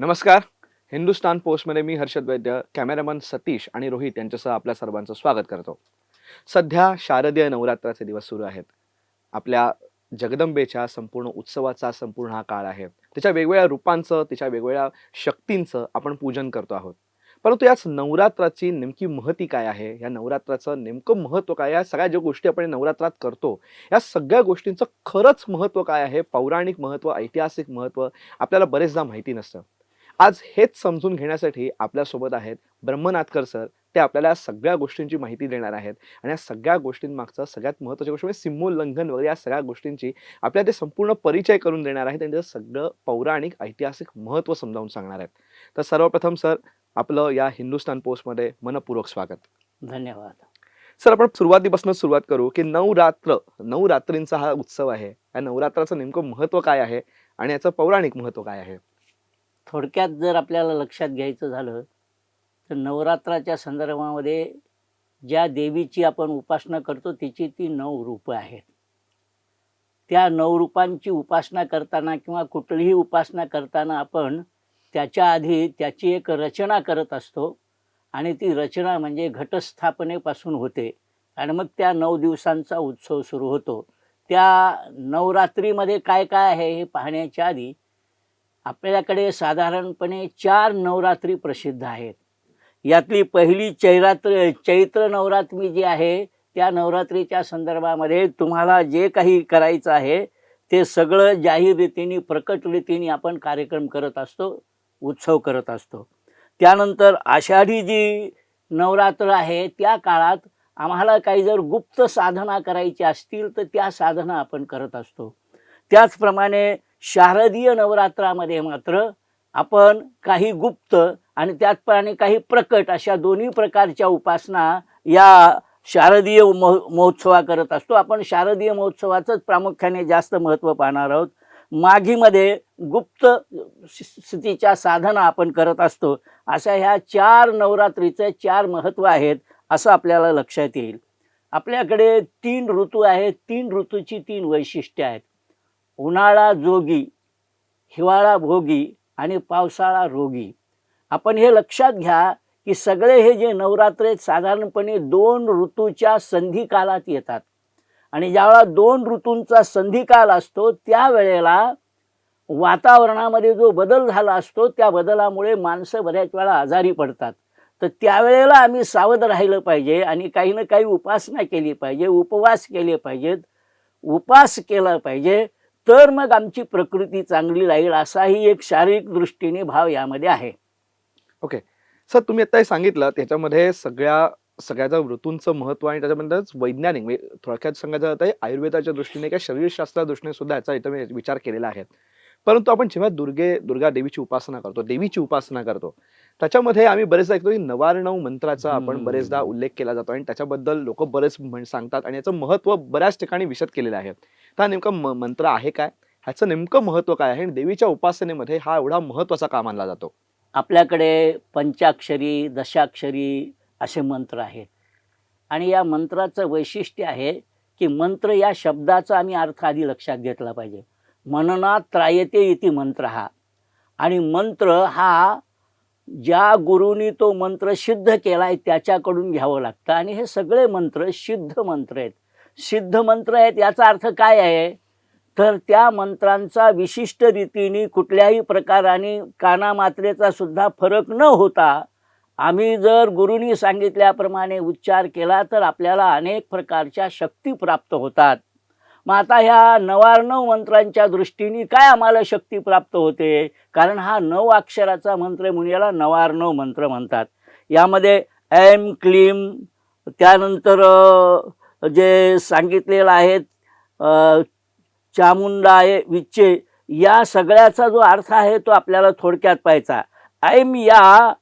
नमस्कार. हिंदुस्तान पोस्टमध्ये मी हर्षद वैद्य कॅमेरामन सतीश आणि रोहित यांच्यासह आपल्या सर्वांचं स्वागत करतो. सध्या शारदीय नवरात्राचे दिवस सुरू आहेत. आपल्या जगदंबेच्या संपूर्ण उत्सवाचा संपूर्ण हा काळ आहे. तिच्या वेगवेगळ्या रूपांचं तिच्या वेगवेगळ्या शक्तींचं आपण पूजन करतो आहोत. परंतु याच नवरात्राची नेमकी महती काय आहे? या नवरात्राचं नेमकं महत्त्व काय? या सगळ्या ज्या गोष्टी आपण नवरात्रात करतो या सगळ्या गोष्टींचं खरंच महत्त्व काय आहे? पौराणिक महत्त्व ऐतिहासिक महत्त्व आपल्याला बरेचदा माहिती नसतं. आज हेच समजून घेण्यासाठी आपल्यासोबत आहेत ब्रह्मनाथकर सर. ते आपल्याला या सगळ्या गोष्टींची माहिती देणार आहेत. आणि या सगळ्या गोष्टींमागचं सगळ्यात महत्त्वाची गोष्ट म्हणजे सिमोल्लंघन वगैरे या सगळ्या गोष्टींची आपल्याला ते संपूर्ण परिचय करून देणार आहेत आणि त्याचं सगळं पौराणिक ऐतिहासिक महत्त्व समजावून सांगणार आहेत. तर सर्वप्रथम सर आपलं या हिंदुस्तान पोस्टमध्ये मनपूर्वक स्वागत. धन्यवाद. सर आपण सुरुवातीपासून सुरुवात करू की नवरात्र नवरात्रींचा हा उत्सव आहे. या नवरात्राचं नेमकं महत्त्व काय आहे? आणि याचं पौराणिक महत्त्व काय आहे? थोडक्यात जर आपल्याला लक्षात घ्यायचं झालं तर नवरात्राच्या संदर्भामध्ये ज्या देवीची आपण उपासना करतो तिची ती नऊ रूपं आहेत. त्या नऊ रूपांची उपासना करताना किंवा कुठलीही उपासना करताना आपण त्याच्या आधी त्याची एक रचना करत असतो आणि ती रचना म्हणजे घटस्थापनेपासून होते. आणि मग त्या नऊ दिवसांचा उत्सव सुरू होतो. त्या नवरात्रीमध्ये काय काय आहे हे पाहण्याच्या आधी आपल्याकडे साधारणपणे चार नवरात्री प्रसिद्ध आहेत. यातली पहिली चैरात्र चैत्र नवरात्री जी आहे त्या नवरात्रीच्या संदर्भामध्ये तुम्हाला जे काही करायचं आहे ते सगळं जाहीर रीतीने प्रकट रीतीने आपण कार्यक्रम करत असतो उत्सव करत असतो. त्यानंतर आषाढी जी नवरात्र आहे त्या काळात आम्हाला काही जर गुप्त साधना करायची असतील तर त्या साधना आपण करत असतो. त्याचप्रमाणे शारदीय नवरात्रामध्ये मात्र आपण काही गुप्त आणि त्याचप्रमाणे काही प्रकट अशा दोन्ही प्रकारच्या उपासना या शारदीय महो महोत्सवा करत असतो. आपण शारदीय महोत्सवाचंच प्रामुख्याने जास्त महत्त्व पाहणार आहोत. माघीमध्ये गुप्त स्थितीच्या साधना आपण करत असतो. अशा ह्या चार नवरात्रीचे चार महत्त्व आहेत असं आपल्याला लक्षात येईल. आपल्याकडे तीन ऋतू आहेत. तीन ऋतूची तीन वैशिष्ट्ये आहेत. उन्हाळा जोगी हिवाळा भोगी आणि पावसाळा रोगी. आपण हे लक्षात घ्या की सगळे हे जे नवरात्र साधारणपणे दोन ऋतूच्या संधिकालात येतात. आणि ज्यावेळा दोन ऋतूंचा संधिकाल असतो त्यावेळेला वातावरणामध्ये जो बदल झाला असतो त्या बदलामुळे माणसं बऱ्याच वेळा आजारी पडतात. तर त्यावेळेला आम्ही सावध राहिलं पाहिजे आणि काही ना काही उपासना केली पाहिजे उपवास केले पाहिजेत. उपास केला पाहिजे तर मग आमची प्रकृती चांगली राहील असाही एक शारीरिक दृष्टीने भाव यामध्ये आहे. ओके. सर तुम्ही आता हे सांगितलं त्याच्यामध्ये सगळ्या सगळ्याचा ऋतूंचं महत्त्व आणि त्याच्यामध्येच वैज्ञानिक म्हणजे थोडक्यात सांगायचं जातं आयुर्वेदाच्या दृष्टीने किंवा शरीरशास्त्राच्या दृष्टीने सुद्धा याचा इथं विचार केलेला आहे. परंतु आपण जेव्हा दुर्गे दुर्गा देवीची उपासना करतो देवीची उपासना करतो त्याच्यामध्ये आम्ही बरेचदा ऐकतो की नवारणव मंत्राचा आपण. बरेचदा उल्लेख केला जातो आणि त्याच्याबद्दल लोक बरेच म्हण- सांगतात आणि याचं महत्त्व बऱ्याच ठिकाणी विशद केलेलं आहे. तर हा नेमका मंत्र आहे काय? ह्याचं नेमकं महत्त्व काय आहे? आणि देवीच्या उपासनेमध्ये हा एवढा महत्त्वाचा का मानला जातो? आपल्याकडे पंचाक्षरी दशाक्षरी असे मंत्र आहेत. आणि या मंत्राचं वैशिष्ट्य आहे की मंत्र या शब्दाचा आम्ही अर्थ आधी लक्षात घेतला पाहिजे. मननात त्रायते इति मंत्र. हा आणि मंत्र हा ज्या गुरुनी तो मंत्र सिद्ध केला आहे त्याच्याकडून घ्यावं लागतं. आणि हे सगळे मंत्र सिद्ध मंत्र आहेत. सिद्ध मंत्र आहेत याचा अर्थ काय आहे? तर त्या मंत्रांचा विशिष्ट रीतीने कुठल्याही प्रकाराने कानामात्रेचा सुद्धा फरक न होता आम्ही जर गुरुनी सांगितल्याप्रमाणे उच्चार केला तर आपल्याला अनेक प्रकारच्या शक्ती प्राप्त होतात. मग आता ह्या नवार्णव मंत्रांच्या दृष्टीने काय आम्हाला शक्ती प्राप्त होते? कारण हा नऊ अक्षराचा मंत्र म्हणून याला नवार्णव मंत्र म्हणतात. यामध्ये ऐम क्लीम त्यानंतर जे सांगितलेलं आहेत चामुंडा चामुंडाय विच्चे या सगळ्याचा जो अर्थ आहे तो आपल्याला थोडक्यात पाहायचा. ऐम या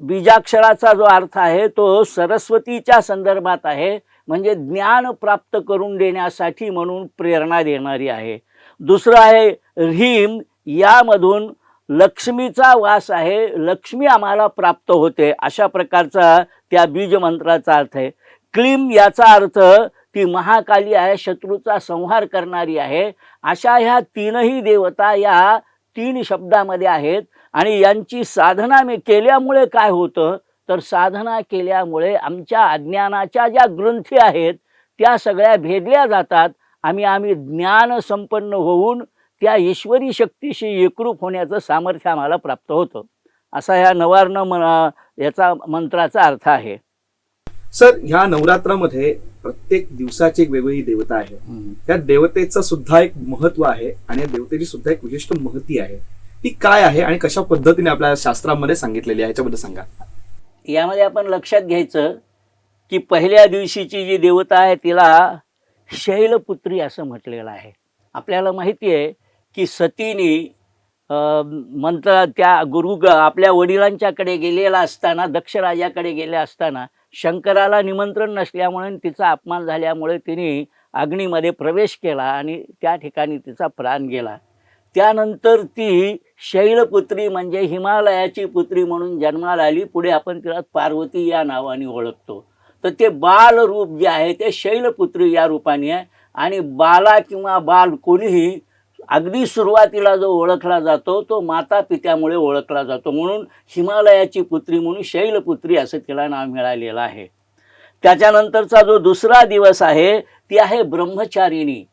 बीजाक्षराचा जो अर्थ आहे तो सरस्वतीच्या संदर्भात आहे. म्हणजे ज्ञान प्राप्त करून देण्यासाठी म्हणून प्रेरणा देणारी आहे. दुसरं आहे ह्रीम यामधून लक्ष्मीचा वास आहे. लक्ष्मी आम्हाला प्राप्त होते. अशा प्रकारचा त्या बीजमंत्राचा अर्थ आहे. क्लीम याचा अर्थ ती महाकाली आहे शत्रूचा संहार करणारी आहे. अशा ह्या तीनही देवता या तीन शब्दामध्ये आहेत आणि यांची साधना मी केल्यामुळे काय होतं? तर साधना केल्यामुळे आमच्या अज्ञानाच्या ज्या ग्रंथी आहेत त्या सगळ्या भेदल्या जातात. आम्ही आम्ही ज्ञान संपन्न होऊन त्या ईश्वरी शक्तीशी एकरूप होण्याचं सामर्थ्य आम्हाला प्राप्त होतं. असा ह्या नवार्ण मन याचा मंत्राचा अर्थ आहे. सर ह्या नवरात्रामध्ये प्रत्येक दिवसाची एक वेगवेगळी देवता आहे. त्या देवतेचं सुद्धा एक महत्त्व आहे आणि या देवतेची सुद्धा एक विशिष्ट महती आहे. ती काय आहे आणि कशा पद्धतीने आपल्या शास्त्रामध्ये सांगितलेली आहे याच्याबद्दल सांगा. यामध्ये आपण लक्षात घ्यायचं की पहिल्या दिवशीची जी देवता आहे तिला शैलपुत्री असं म्हटलेलं आहे. आपल्याला माहिती आहे की सतीने मंत्र त्या गुरु आपल्या वडिलांच्याकडे गेलेला असताना दक्षराजाकडे गेले असताना शंकराला निमंत्रण नसल्यामुळे तिचा अपमान झाल्यामुळे तिने अग्नीमध्ये प्रवेश केला आणि त्या ठिकाणी तिचा प्राण गेला. त्यानंतर ती शैलपुत्री म्हणजे हिमालयाची पुत्री म्हणून जन्माला आली. पुढे आपण तिला पार्वती या नावाने ओळखतो. तर ते बाल रूप जे आहे ते शैलपुत्री या रूपाने आहे. आणि बाला किंवा बाल कोणीही अगदी सुरुवातीला जो ओळखला जातो तो माता पित्यामुळे ओळखला जातो. म्हणून हिमालयाची पुत्री म्हणून शैलपुत्री असं तिला नाव मिळालेलं आहे. त्याच्यानंतरचा जो दुसरा दिवस आहे ती आहे ब्रह्मचारिणी.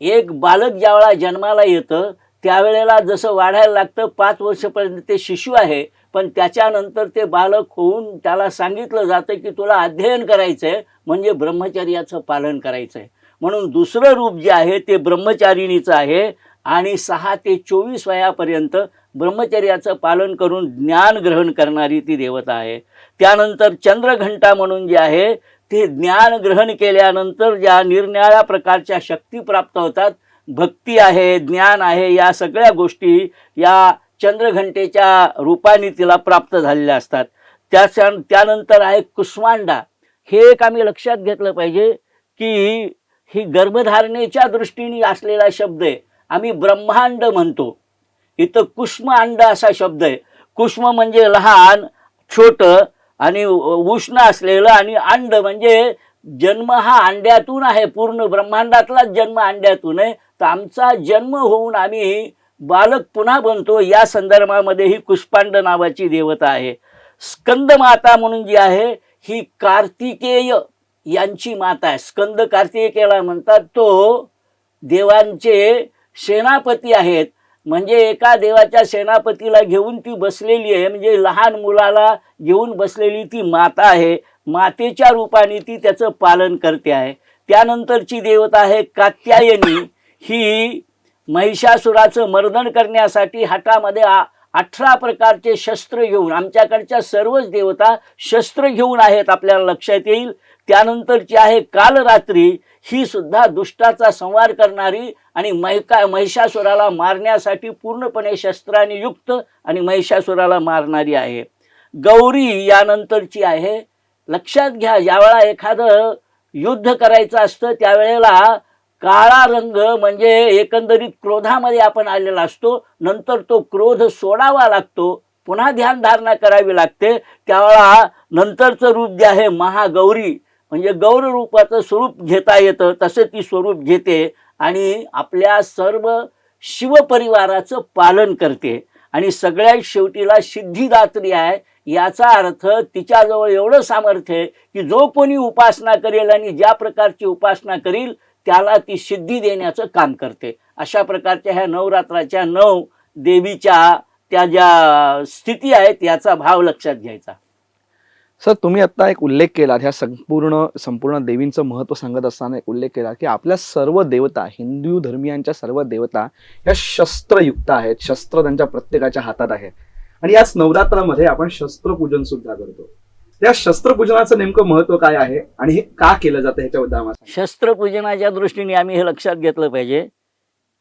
एक बालक ज्यावेळा जन्माला येतं त्यावेळेला जसं वाढायला लागतं पाच वर्षपर्यंत ते शिशु आहे पण त्याच्यानंतर ते बालक होऊन त्याला सांगितलं जातं की तुला अध्ययन करायचं आहे म्हणजे ब्रह्मचर्याचं पालन करायचं आहे म्हणून दुसरं रूप जे आहे ते ब्रह्मचारिणीचं आहे आणि सहा ते चोवीस वयापर्यंत ब्रह्मचर्याचं पालन करून ज्ञान ग्रहण करणारी ती देवता आहे. त्यानंतर चंद्रघंटा म्हणून जे आहे ते ज्ञान ग्रहण केल्यानंतर ज्या निरनिराळ्या प्रकारच्या शक्ती प्राप्त होतात भक्ती आहे ज्ञान आहे या सगळ्या गोष्टी या चंद्रघंटेच्या रूपाने तिला प्राप्त झालेल्या असतात. त्याच्या त्यानंतर आहे कुष्मांडा. हे एक आम्ही लक्षात घेतलं पाहिजे की ही गर्भधारणेच्या दृष्टीने असलेला शब्द आहे. आम्ही ब्रह्मांड म्हणतो. इथं कुष्म अंड असा शब्द आहे. कुष्म म्हणजे लहान छोटं आणि उष्ण असलेलं आणि अंड म्हणजे जन्म हा अंड्यातून आहे. पूर्ण ब्रह्मांडातलाच जन्म अंड्यातून आहे. तर आमचा जन्म होऊन आम्ही बालक पुन्हा बनतो. या संदर्भामध्ये ही कुष्पांड नावाची देवता आहे. स्कंद माता म्हणून जी आहे ही कार्तिकेय यांची माता आहे. स्कंद कार्तिकेयला म्हणतात तो देवांचे सेनापती आहेत. म्हणजे एका देवाच्या सेनापतीला घेऊन ती बसलेली आहे. म्हणजे लहान मुलाला घेऊन बसलेली ती माता आहे. मातेच्या रूपाने ती त्याचं पालन करते आहे. त्यानंतरची देवता आहे कात्यायनी. ही महिषासुराचं मर्दन करण्यासाठी हातामध्ये अठरा प्रकारचे शस्त्र घेऊन आमच्याकडच्या सर्वच देवता शस्त्र घेऊन आहेत आपल्याला लक्षात येईल. त्यानंतरची आहे कालरात्री. ही सुद्धा दुष्टाचा संवार करणारी आणि महिका महिषासुराला मारण्यासाठी पूर्णपणे शस्त्राने युक्त आणि महिषासुराला मारणारी आहे. गौरी यानंतरची आहे. लक्षात घ्या ज्यावेळा एखादं युद्ध करायचं असतं त्यावेळेला काळा रंग म्हणजे एकंदरीत क्रोधामध्ये आपण आलेला असतो. नंतर तो क्रोध सोडावा लागतो. पुन्हा ध्यानधारणा करावी लागते. त्यावेळा नंतरचं रूप जे आहे महागौरी म्हणजे गौर रूपाचं स्वरूप घेता येतं तसे ती स्वरूप घेते आणि आपल्या सर्व शिवपरिवाराचं पालन करते. आणि सगळ्यात शेवटीला सिद्धिदात्री आहे. याचा अर्थ तिच्याजवळ एवढं सामर्थ्य आहे की जो कोणी उपासना करेल आणि ज्या प्रकारची उपासना करील त्याला ती सिद्धी देण्याचं काम करते. अशा प्रकारच्या ह्या नवरात्राच्या नऊ देवीच्या त्या ज्या स्थिती आहेत याचा भाव लक्षात घ्यायचा. सर तुम्ही आता एक उल्लेख केला ह्या संपूर्ण संपूर्ण देवींचं महत्त्व सांगत असताना एक उल्लेख केला की आपल्या सर्व देवता हिंदू धर्मियांच्या सर्व देवता या शस्त्रयुक्त आहेत शस्त्र त्यांच्या प्रत्येकाच्या हातात आहे आणि याच नवरात्रामध्ये आपण शस्त्रपूजन सुद्धा करतो. त्या शस्त्रपूजनाचं नेमकं महत्त्व काय आहे आणि हे का केलं जातं ह्याच्याबद्दल आम्हाला शस्त्रपूजनाच्या दृष्टीने आम्ही हे लक्षात घेतलं पाहिजे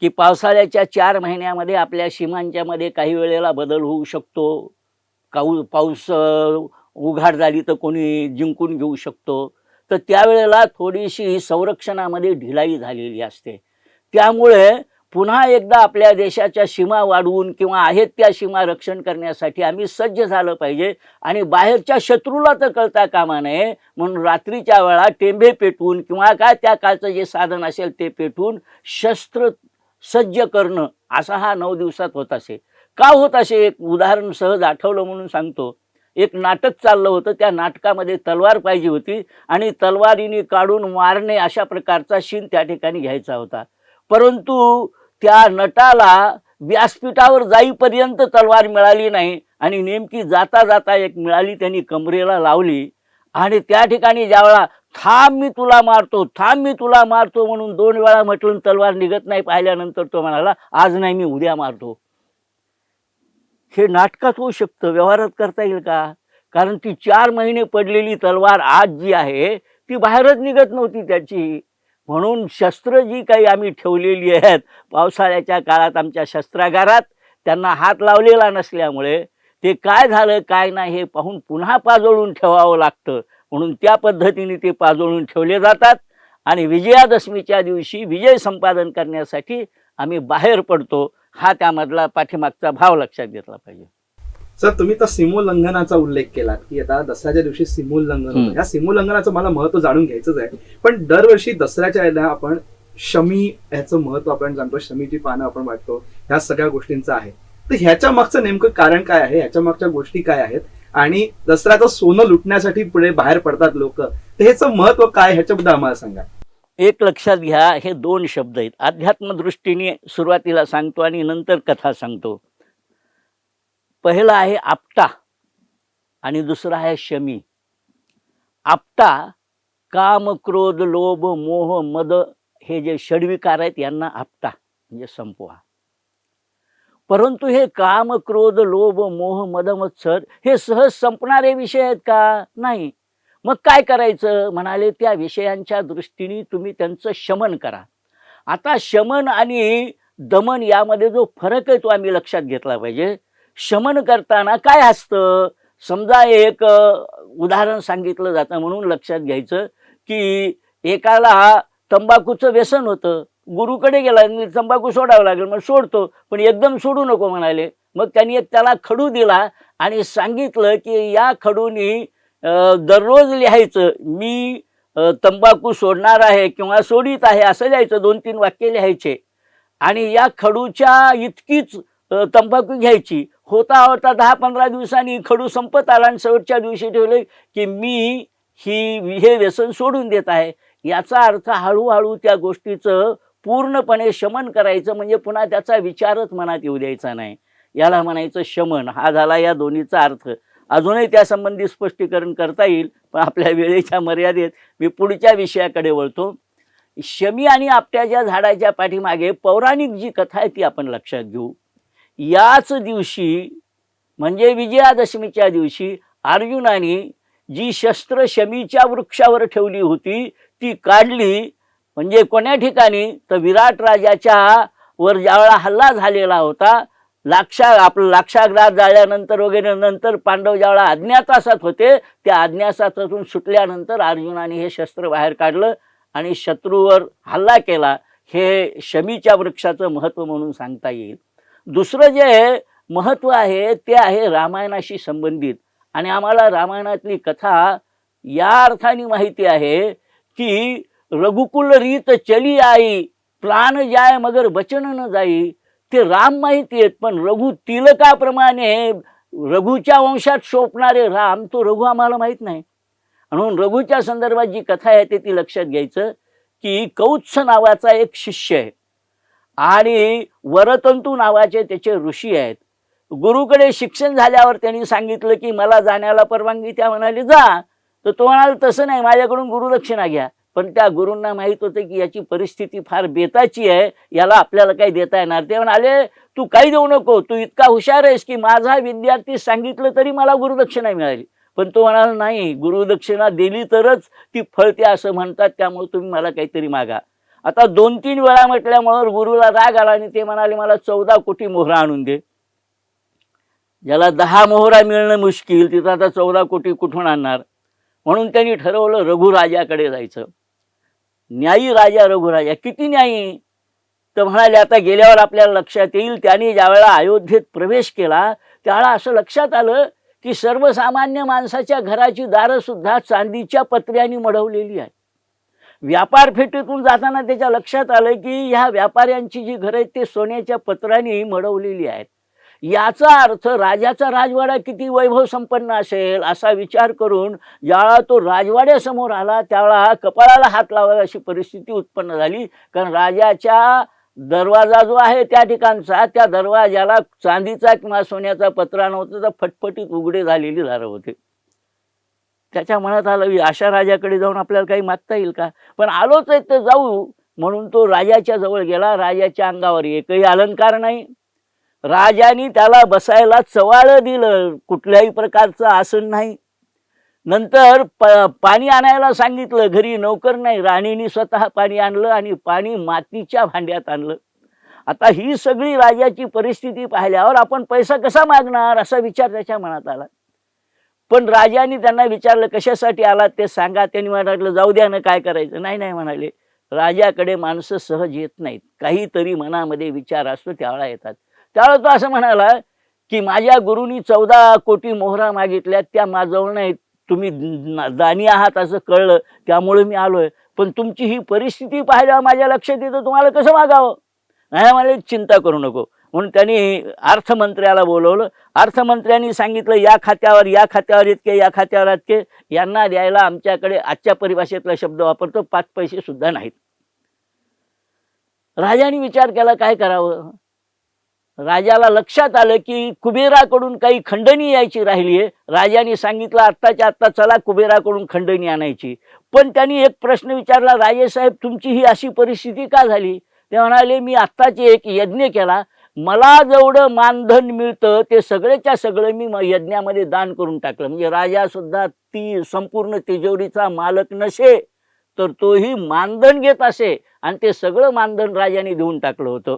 की पावसाळ्याच्या चार महिन्यामध्ये आपल्या सीमांच्यामध्ये काही वेळेला बदल होऊ शकतो. काऊ पाऊस उघाड झाली तर कोणी जिंकून घेऊ शकतो. तर त्यावेळेला थोडीशी संरक्षणामध्ये ढिलाई झालेली असते. त्यामुळे पुन्हा एकदा आपल्या देशाच्या सीमा वाढवून किंवा आहेत त्या सीमा रक्षण करण्यासाठी आम्ही सज्ज झालं पाहिजे. आणि बाहेरच्या शत्रूला तर कळता कामा नये. म्हणून रात्रीच्या वेळा टेंबे पेटवून किंवा काय त्या काळचं जे साधन असेल ते पेटवून शस्त्र सज्ज करणं असा हा नऊ दिवसात होत असे. का होत असे? एक उदाहरण सहज आठवलं म्हणून सांगतो. एक नाटक चाललं होतं. त्या नाटकामध्ये तलवार पाहिजे होती आणि तलवारीने काढून मारणे अशा प्रकारचा शीन त्या ठिकाणी घ्यायचा होता. परंतु त्या नटाला व्यासपीठावर जाईपर्यंत तलवार मिळाली नाही आणि नेमकी जाता जाता एक मिळाली त्यांनी कमरेला लावली. आणि त्या ठिकाणी ज्यावेळा थांब मी तुला मारतो थांब मी तुला मारतो म्हणून दोन वेळा म्हटलं तलवार निघत नाही पाहिल्यानंतर तो म्हणाला आज नाही मी उद्या मारतो. हे नाटकात होऊ शकतं व्यवहारात करता येईल का? कारण ती चार महिने पडलेली तलवार आज जी आहे ती बाहेरच निघत नव्हती त्याची. म्हणून शस्त्र जी काही आम्ही ठेवलेली आहेत पावसाळ्याच्या काळात आमच्या शस्त्रागारात त्यांना हात लावलेला नसल्यामुळे ते काय झालं काय नाही हे पाहून पुन्हा पाजळून ठेवावं लागतं. म्हणून त्या पद्धतीने ते पाजळून ठेवले जातात. आणि विजयादशमीच्या दिवशी विजय संपादन करण्यासाठी आम्ही बाहेर पडतो. हा त्यामधला पाठीमागचा भाव लक्षात घेतला पाहिजे. सर तुम्ही तर सीमोल्लंघनाचा उल्लेख केलात की आता दसऱ्याच्या दिवशी सीमोल्लंघन. होतं. या सीमोल्लंघनाचं मला महत्त्व जाणून घ्यायचंच आहे. पण दरवर्षी दसऱ्याच्या वेळेला आपण शमी ह्याचं महत्त्व आपण जाणतो शमीची पानं आपण वाटतो ह्या सगळ्या गोष्टींचं आहे. तर ह्याच्या मागचं नेमकं कारण काय आहे? ह्याच्या मागच्या गोष्टी काय आहेत? आणि दसऱ्याचं सोनं लुटण्यासाठी पुढे बाहेर पडतात लोक. तर ह्याचं महत्त्व काय ह्याच्याबद्दल आम्हाला सांगा. एक लक्षात घ्या हे दोन शब्द आहेत. अध्यात्म दृष्टीने सुरुवातीला सांगतो आणि नंतर कथा सांगतो. पहिला आहे आपटा आणि दुसरा आहे शमी. आपटा काम क्रोध लोभ मोह मद हे जे षडविकार आहेत यांना आपटा म्हणजे संपवा. परंतु हे काम क्रोध लोभ मोह मद मत्सर हे सहज संपणारे विषय आहेत का? नाही. मग काय करायचं? म्हणाले त्या विषयांच्या दृष्टीने तुम्ही त्यांचं शमन करा. आता शमन आणि दमन यामध्ये जो फरक आहे तो आम्ही लक्षात घेतला पाहिजे. शमन करताना काय असतं? समजा एक उदाहरण सांगितलं जातं म्हणून लक्षात घ्यायचं की एकाला तंबाखूचं व्यसन होतं. गुरुकडे गेला आणि तंबाखू सोडावं लागेल मग सोडतो पण एकदम सोडू नको म्हणाले. मग त्यांनी एक त्याला खडू दिला आणि सांगितलं की या खडूनी दररोज लिहायचं मी तंबाखू सोडणार आहे किंवा सोडित आहे असं लिहायचं दोन तीन वाक्य लिहायचे. आणि या खडूच्या इतकीच तंबाखू घ्यायची. होता होता दहा पंधरा दिवसांनी खडू संपत आला आणि शेवटच्या दिवशी ठेवले की मी ही हे व्यसन सोडून देत आहे. याचा अर्थ हळूहळू त्या गोष्टीचं पूर्णपणे शमन करायचं म्हणजे पुन्हा त्याचा विचारच मनात येऊ द्यायचा नाही. याला म्हणायचं शमन. हा झाला या दोन्हीचा अर्थ. अजूनही त्यासंबंधी स्पष्टीकरण करता येईल पण आपल्या वेळेच्या मर्यादेत मी पुढच्या विषयाकडे वळतो. शमी आणि आपट्याच्या झाडाच्या पाठीमागे पौराणिक जी कथा आहे ती आपण लक्षात घेऊ. याच दिवशी म्हणजे विजयादशमीच्या दिवशी अर्जुनाने जी शस्त्र शमीच्या वृक्षावर ठेवली होती ती काढली. म्हणजे कोण्या ठिकाणी? तर विराट राजाच्या वर ज्यावेळा हल्ला झालेला होता लाक्षा आपलं लाक्षाग्रास जाळल्यानंतर वगैरे नंतर पांडव ज्यावेळा अज्ञातासात होते त्या अज्ञातासातून सुटल्यानंतर अर्जुनाने हे शस्त्र बाहेर काढलं आणि शत्रूवर हल्ला केला. हे शमीच्या वृक्षाचं महत्त्व म्हणून सांगता येईल. दुसरं जे महत्त्व आहे ते आहे रामायणाशी संबंधित. आणि आम्हाला रामायणातली कथा या अर्थाने माहिती आहे की रघुकुल रीत चली आई प्राण जाय मगर बचन न जाई. ते राम माहिती आहेत पण रघु तिलकाप्रमाणे रघुच्या वंशात शोपणारे राम तो रघु आम्हाला माहीत नाही. म्हणून रघुच्या संदर्भात जी कथा आहे ते ती लक्षात घ्यायचं की कौत्स नावाचा एक शिष्य आहे. आणि वरतंतू नावाचे त्याचे ऋषी आहेत. गुरुकडे शिक्षण झाल्यावर त्यांनी सांगितलं की मला जाण्याला परवानगी त्या म्हणाली जा. तर तो म्हणाला तसं नाही माझ्याकडून गुरुदक्षिणा घ्या. पण त्या गुरूंना माहीत होतं की याची परिस्थिती फार बेताची आहे याला आपल्याला काही देता येणार ते म्हणाले तू काही देऊ नको तू इतका हुशार आहेस की माझा विद्यार्थी सांगितलं तरी मला गुरुदक्षिणा मिळाली. पण तो म्हणाला नाही गुरुदक्षिणा दिली तरच ती फळते असं म्हणतात त्यामुळे तुम्ही मला काहीतरी मागा. आता दोन तीन वेळा म्हटल्यामुळं गुरुला राग आला आणि ते म्हणाले मला चौदा कोटी मोहरा आणून दे. ज्याला दहा मोहरा मिळणं मुश्किल तिथं आता चौदा कोटी कुठून आणणार? म्हणून त्यांनी ठरवलं रघुराजाकडे जायचं. न्यायी राजा रघुराजा किती न्यायी? तर म्हणाले आता गेल्यावर आपल्याला लक्षात येईल त्याने ज्यावेळेला अयोध्येत प्रवेश केला त्यावेळेला असं लक्षात आलं की सर्वसामान्य माणसाच्या घराची दारंसुद्धा चांदीच्या पत्र्याने मढवलेली आहे व्यापार फेटीतून जाताना त्याच्या लक्षात आलं की ह्या व्यापाऱ्यांची जी घरं आहेत ते सोन्याच्या पत्राने मडवलेली आहेत. याचा अर्थ राजाचा राजवाडा किती वैभव संपन्न असेल असा विचार करून ज्यावेळा तो राजवाड्यासमोर आला त्यावेळा कपाळाला हात लावावा अशी परिस्थिती उत्पन्न झाली. कारण राजाच्या दरवाजा जो आहे त्या ठिकाणचा त्या दरवाजाला चांदीचा किंवा सोन्याचा पत्रा नव्हता तर फटफटीत उघडे झालेली दारं होते. त्याच्या मनात आलं अशा राजाकडे जाऊन आपल्याला काही मागता येईल का? पण आलोच आहे तर जाऊ म्हणून तो राजाच्या जवळ गेला. राजाच्या अंगावर एकही अलंकार नाही. राजानी त्याला बसायला चवाळं दिलं कुठल्याही प्रकारचं आसन नाही. नंतर प पाणी आणायला सांगितलं घरी नोकर नाही. राणीने स्वतः पाणी आणलं आणि पाणी मातीच्या भांड्यात आणलं. आता ही सगळी राजाची परिस्थिती पाहिल्यावर आपण पैसा कसा मागणार? असा विचार त्याच्या मनात आला. पण राजाने त्यांना विचारलं कशासाठी आलात? ते सांगा. त्यांनी म्हणाले जाऊ द्या ना काय करायचं? नाही नाही म्हणाले. राजाकडे माणसं सहज येत नाहीत. काहीतरी मनामध्ये विचार असतो त्यावेळा येतात. त्यावेळा तो असं म्हणाला की माझ्या गुरुनी चौदा कोटी मोहरा मागितल्या त्या माझजवळ नाहीत. तुम्ही दानी आहात असं कळलं त्यामुळे मी आलोय. पण तुमची ही परिस्थिती पाहिल्यावर माझ्या लक्षात येतं तुम्हाला कसं मागावं नाही मला चिंता करू नको. म्हणून त्यांनी अर्थमंत्र्याला बोलवलं. अर्थमंत्र्यांनी सांगितलं या खात्यावर या खात्यावर इतके या खात्यावर इतके. यांना द्यायला आमच्याकडे आजच्या परिभाषेतला शब्द वापरतो पाच पैसे सुद्धा नाहीत. राजाने विचार केला काय करावं? राजाला लक्षात आलं की कुबेराकडून काही खंडणी यायची राहिली आहे राजाने सांगितलं आत्ताच्या आत्ता चला कुबेराकडून खंडणी आणायची. पण त्यांनी एक प्रश्न विचारला राजेसाहेब तुमची ही अशी परिस्थिती का झाली? ते म्हणाले मी आत्ताचे एक यज्ञ केला. मला जेवढं मानधन मिळतं ते सगळेच्या सगळं मी यज्ञामध्ये दान करून टाकलं. म्हणजे राजा सुद्धा ती संपूर्ण तिजोरीचा मालक नसे तर तोही मानधन घेत असे आणि ते सगळं मानधन राजाने देऊन टाकलं होतं.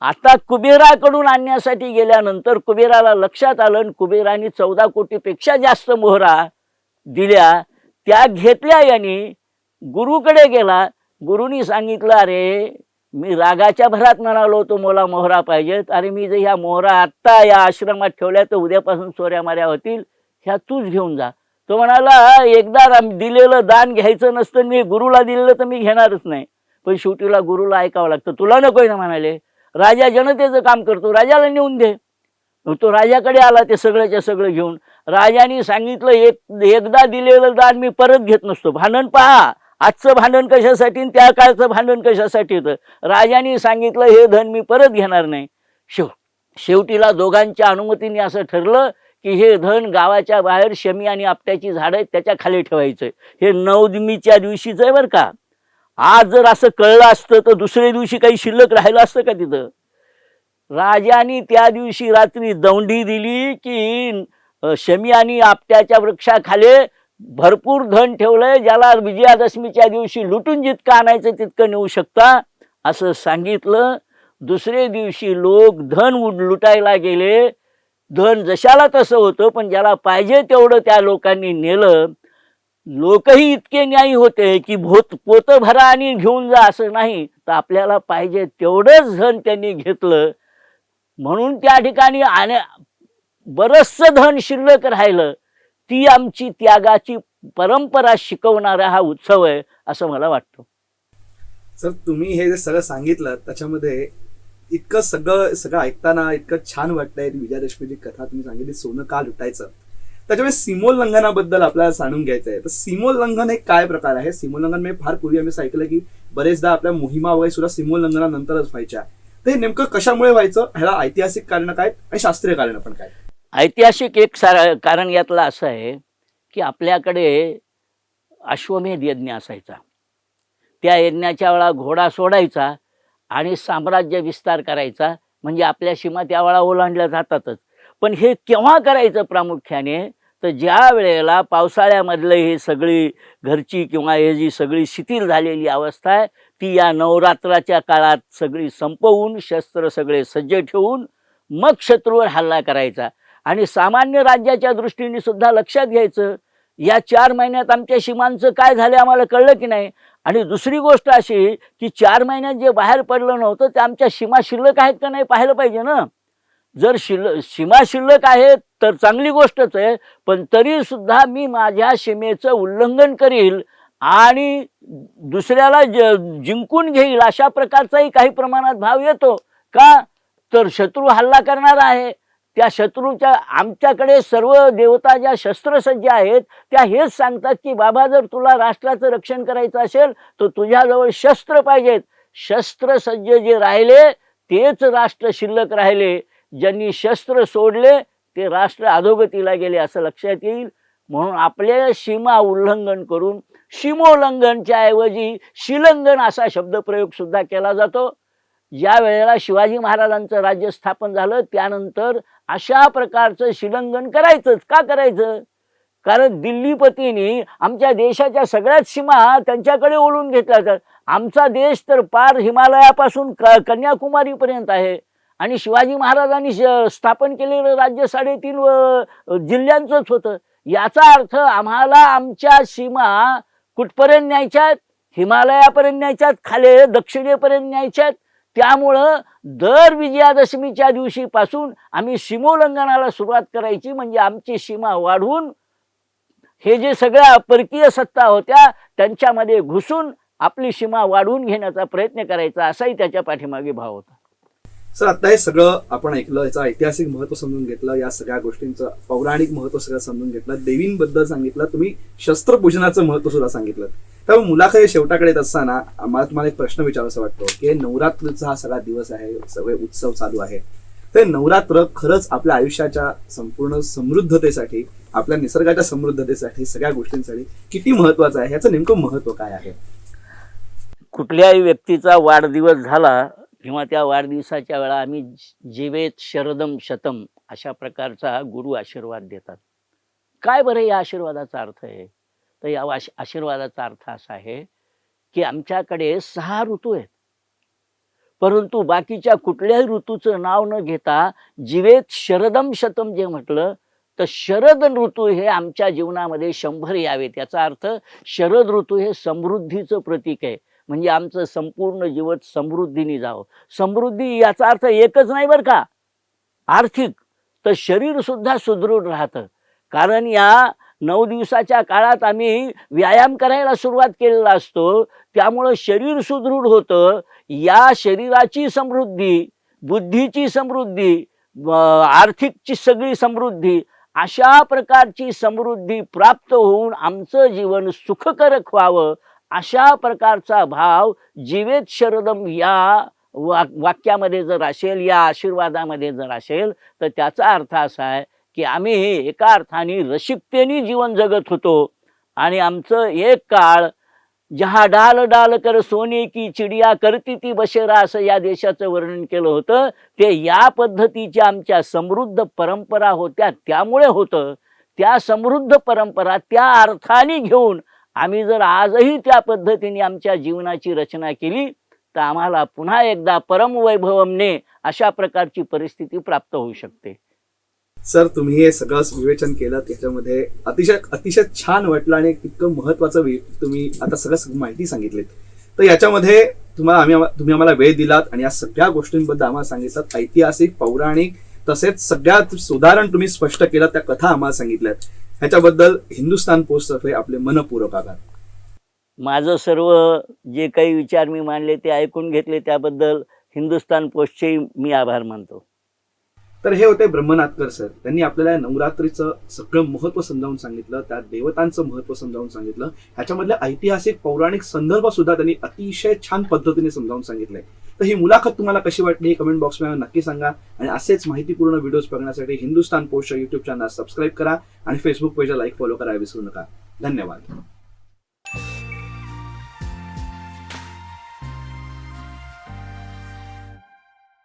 आता कुबेराकडून आणण्यासाठी गेल्यानंतर कुबेराला लक्षात आलं आणि कुबेराने चौदा कोटीपेक्षा जास्त मोहरा दिल्या. त्या घेतल्या यांनी. गुरुकडे गेला. गुरुनी सांगितलं अरे मी रागाच्या भरात म्हणालो होतो मला मोहरा पाहिजेत. अरे मी जर ह्या मोहरा आत्ता या आश्रमात ठेवल्या तर उद्यापासून चोऱ्या माऱ्या होतील. ह्या तूच घेऊन जा. तो म्हणाला एकदा दिलेलं दान घ्यायचं नसतं मी गुरुला दिलेलं तर मी घेणारच नाही. पण शेवटीला गुरुला ऐकावं लागतं. तुला नकोय ना म्हणाले. राजा जनतेचं काम करतो राजाला नेऊन दे. तो राजाकडे आला ते सगळ्याच्या सगळं घेऊन. राजाने सांगितलं एक एकदा दिलेलं दान मी परत घेत नसतो. भांडण पहा. आजचं भांडण कशासाठी त्या काळचं भांडण कशासाठी होतं? राजाने सांगितलं हे धन मी परत घेणार नाही. शेव शेवटीला दोघांच्या अनुमतीने असं ठरलं की हे धन गावाच्या बाहेर शमी आणि आपट्याची झाडं आहेत त्याच्याखाली ठेवायचं हे नवदमीच्या दिवशीच आहे बरं का? आज जर असं कळलं असतं तर दुसऱ्या दिवशी काही शिल्लक राहिलं असतं का तिथं? राजानी त्या दिवशी रात्री दौंडी दिली की शमी आणि आपट्याच्या वृक्षाखाली भरपूर धन ठेवलंय ज्याला विजयादशमीच्या दिवशी लुटून जितकं आणायचं तितकं नेऊ शकता असं सांगितलं. दुसरे दिवशी लोक धन उड- लुटायला गेले. धन जशाला तसं होतं पण ज्याला पाहिजे तेवढं त्या लोकांनी नेलं. लोकही इतके न्यायी होते की भोत पोतं भरा आणि घेऊन जा असं नाही. तर आपल्याला पाहिजे तेवढंच धन त्यांनी घेतलं. म्हणून त्या ठिकाणी आण्या बरचसं धन शिल्लक राहिलं. ती आमची त्यागाची परंपरा शिकवणारा हा उत्सव आहे असं मला वाटतं. सर तुम्ही हे जे सगळं सांगितलं त्याच्यामध्ये इतकं सगळं सगळं ऐकताना इतकं छान वाटतंय विजयादशमीची कथा तुम्ही सांगितली सोनं का लुटायचं. त्याच्यामुळे सीमोल्लंघनाबद्दल आपल्याला जाणून घ्यायचं आहे. तर सीमोल्लंघन एक काय प्रकार आहे? सीमोल्लंघन म्हणजे फार पूर्वी आम्ही ऐकलं की बरेचदा आपल्या मोहिमा वगैरे सुद्धा सीमोल्लंघनानंतरच व्हायच्या. तर हे नेमकं कशामुळे व्हायचं? ह्याला ऐतिहासिक कारण काय आणि शास्त्रीय कारण पण काय ऐतिहासिक एक सारा कारण यातलं असं आहे की आपल्याकडे अश्वमेध यज्ञ असायचा. त्या यज्ञाच्या वेळा घोडा सोडायचा आणि साम्राज्य विस्तार करायचा म्हणजे आपल्या सीमा त्यावेळा ओलांडल्या जातातच. पण हे केव्हा करायचं प्रामुख्याने? तर ज्या वेळेला पावसाळ्यामधलं हे सगळी घरची किंवा हे जी सगळी शिथिल झालेली अवस्था आहे ती या नवरात्राच्या काळात सगळी संपवून शस्त्र सगळे सज्ज ठेवून मग शत्रूवर हल्ला करायचा. आणि सामान्य राज्याच्या दृष्टीने सुद्धा लक्षात घ्यायचं या चार महिन्यात आमच्या सीमांचं काय झालं आम्हाला कळलं की नाही? आणि दुसरी गोष्ट अशी की चार महिन्यात जे बाहेर पडलं नव्हतं ते आमच्या सीमा शिल्लक आहेत का नाही पाहिलं पाहिजे ना? जर शिल्ल सीमा शिल्लक आहेत तर चांगली गोष्टच आहे पण तरीसुद्धा मी माझ्या सीमेचं उल्लंघन करील आणि दुसऱ्याला ज जिंकून घेईल अशा प्रकारचाही काही प्रमाणात भाव येतो का? तर शत्रू हल्ला करणार आहे. त्या शत्रूच्या आमच्याकडे सर्व देवता ज्या शस्त्रसज्ज आहेत त्या हेच सांगतात की बाबा जर तुला राष्ट्राचं रक्षण करायचं असेल तर तुझ्याजवळ शस्त्र पाहिजेत. शस्त्रसज्ज जे राहिले तेच राष्ट्र शिल्लक राहिले. ज्यांनी शस्त्र सोडले ते राष्ट्र अधोगतीला गेले असं लक्षात येईल. म्हणून आपल्या सीमा उल्लंघन करून सीमोल्लंघनच्या ऐवजी शिलंघन असा शब्दप्रयोग सुद्धा केला जातो. ज्या वेळेला शिवाजी महाराजांचं राज्य स्थापन झालं त्यानंतर अशा प्रकारचं शिलंघन करायचंच. का करायचं? कारण दिल्लीपतींनी आमच्या देशाच्या सगळ्याच सीमा त्यांच्याकडे ओढून घेतल्या तर आमचा देश तर पार हिमालयापासून क कन्याकुमारीपर्यंत आहे. आणि शिवाजी महाराजांनी स्थापन केलेलं राज्य साडेतीन व जिल्ह्यांचंच होतं. याचा अर्थ आम्हाला आमच्या सीमा कुठपर्यंत न्यायच्यात? हिमालयापर्यंत न्यायच्यात? खाली दक्षिणेपर्यंत न्यायच्यात? त्यामुळं दर विजयादशमीच्या दिवशीपासून आम्ही सीमोल्लंघनाला सुरुवात करायची म्हणजे आमची सीमा वाढवून हे जे सगळ्या परकीय सत्ता होत्या त्यांच्यामध्ये घुसून आपली सीमा वाढवून घेण्याचा प्रयत्न करायचा असाही त्याच्या पाठीमागे भाव होता. सर आता हे सगळं आपण ऐकलं याचं ऐतिहासिक महत्त्व समजून घेतलं या सगळ्या गोष्टींचं पौराणिक महत्त्व सगळं समजून घेतलं देवींबद्दल सांगितलं तुम्ही शस्त्रपूजनाचं महत्त्व सुद्धा सांगितलं. त्यामुळे मुलाखत शेवटाकडे येत असताना मला तुम्हाला एक प्रश्न विचारायचा वाटतो की नवरात्रीचा हा सगळा दिवस आहे सगळे उत्सव चालू आहे ते नवरात्र खरंच आपल्या आयुष्याच्या संपूर्ण समृद्धतेसाठी आपल्या निसर्गाच्या समृद्धतेसाठी सगळ्या गोष्टींसाठी किती महत्वाचं आहे ह्याचं नेमकं महत्त्व काय आहे? कुठल्याही व्यक्तीचा वाढदिवस झाला किंवा त्या वाढदिवसाच्या वेळा आम्ही जीवेत शरदम शतम अशा प्रकारचा गुरु आशीर्वाद देतात. काय बरं या आशीर्वादाचा अर्थ आहे? तर या आश- आशीर्वादाचा अर्थ असा आहे की आमच्याकडे सहा ऋतू आहेत. परंतु बाकीच्या कुठल्याही ऋतूचं नाव न घेता जीवेत शरदम शतम जे म्हटलं तर शरद ऋतू हे आमच्या जीवनामध्ये शंभर यावेत. याचा अर्थ शरद ऋतू हे समृद्धीचं प्रतीक आहे. म्हणजे आमचं संपूर्ण जीवन समृद्धीने जावं. समृद्धी याचा अर्थ एकच नाही बरं का. आर्थिक. तर शरीर सुद्धा सुदृढ राहतं. कारण या नऊ दिवसाच्या काळात आम्ही व्यायाम करायला सुरुवात केलेला असतो. त्यामुळं शरीर सुदृढ होतं. या शरीराची समृद्धी बुद्धीची समृद्धी आर्थिकची सगळी समृद्धी अशा प्रकारची समृद्धी प्राप्त होऊन आमचं जीवन सुखकारक व्हावं अशा प्रकारचा भाव जीवेत शरदम या वाक वाक्यामध्ये जर असेल या आशीर्वादामध्ये जर असेल तर त्याचा अर्थ असा आहे की आम्ही एका अर्थाने रसिकतेने जीवन जगत होतो. आणि आमचं एक काळ जहा डाल डाल कर सोने की चिडिया करती ती बशेरा असं या देशाचं वर्णन केलं होतं. ते या पद्धतीच्या आमच्या समृद्ध परंपरा होत्या त्यामुळे होतं. त्या समृद्ध परंपरा त्या अर्थाने घेऊन आम्ही जर आजही त्या पद्धतीने आमच्या जीवनाची रचना केली तर आम्हाला पुन्हा एकदा परमवैभवमने अशा प्रकारची परिस्थिती प्राप्त होऊ शकते. सर तुम्ही हे सगळं विवेचन केलं त्याच्यामध्ये अतिशय अतिशय छान वाटलं आणि इतकं महत्वाचं तुम्ही आता सगळं माहिती सांगितलीत. तर याच्यामध्ये तुम्हाला आम्ही तुम्ही आम्हाला वेळ दिलात आणि या सगळ्या गोष्टींबद्दल आम्हाला सांगितलं. ऐतिहासिक पौराणिक तसेच सगळ्यात सुधारण तुम्ही स्पष्ट केलं त्या कथा आम्हाला सांगितल्यात. ह्याच्याबद्दल हिंदुस्तान पोस्टतर्फे आपले मनपूर्वक आभार. माझं सर्व जे काही विचार मी मांडले ते ऐकून घेतले त्याबद्दल हिंदुस्तान पोस्टचे मी आभार मानतो. तर हे होते ब्रह्मनाथकर सर. त्यांनी आपल्याला नवरात्रीचं सगळं महत्त्व समजावून सांगितलं त्या देवतांचं महत्त्व समजावून सांगितलं. ह्याच्यामधले ऐतिहासिक पौराणिक संदर्भ सुद्धा त्यांनी अतिशय छान पद्धतीने समजावून सांगितलंय तर ही मुलाखत तुम्हाला कशी वाटली हे कमेंट बॉक्समध्ये नक्की सांगा. आणि असेच माहितीपूर्ण व्हिडिओज बघण्यासाठी हिंदुस्तान पोस्टच्या युट्यूब चॅनल सबस्क्राईब करा. आणि फेसबुक पेजला लाईक फॉलो करायला विसरू नका. धन्यवाद.